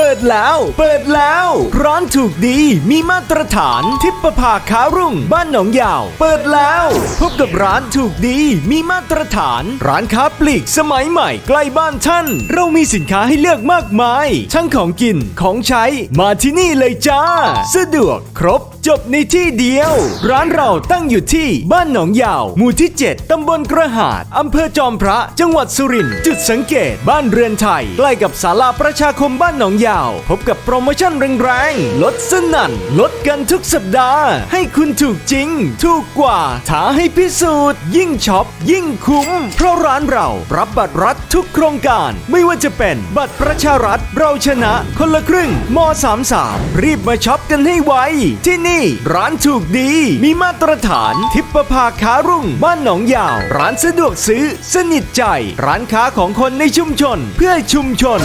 เปิดแล้ว เปิดแล้ว ร้านถูกดีมีมาตรฐานทิพภาค้ารุ่ง บ้านหนองยาว เปิดแล้ว พบกับร้านถูกดีมีมาตรฐาน ร้านค้าปลีกสมัยใหม่ใกล้บ้านท่าน เรามีสินค้าให้เลือกมากมาย ทั้งของกินของใช้มาที่นี่เลยจ้า สะดวกครบ จบในที่เดียว ร้านเราตั้งอยู่ที่บ้านหนองยาว หมู่ที่ 7 ตำบลกระหาด อำเภอจอมพระ จังหวัดสุรินทร์ จุดสังเกต บ้านเรือนไทย ใกล้กับศาลาประชาคมบ้านหนองยาว พบกับโปรโมชั่นแรงๆ ลดสนั่น ลดกันทุกสัปดาห์ ให้คุณถูกจริง ถูกกว่า ท้าให้พิสูจน์ ยิ่งช็อป ยิ่งคุ้ม เพราะร้านเรารับบัตรรัฐทุกโครงการ ไม่ว่าจะเป็นบัตรประชารัฐ เราชนะ คนละครึ่งม 33 รีบมาช็อปกันให้ไว ที่นี่ร้านถูกดี มีมาตรฐานทิพภาค้ารุ่ง บ้านหนองยาว ร้านสะดวกซื้อ สนิทใจ ร้านค้าของคนในชุมชน เพื่อชุมชน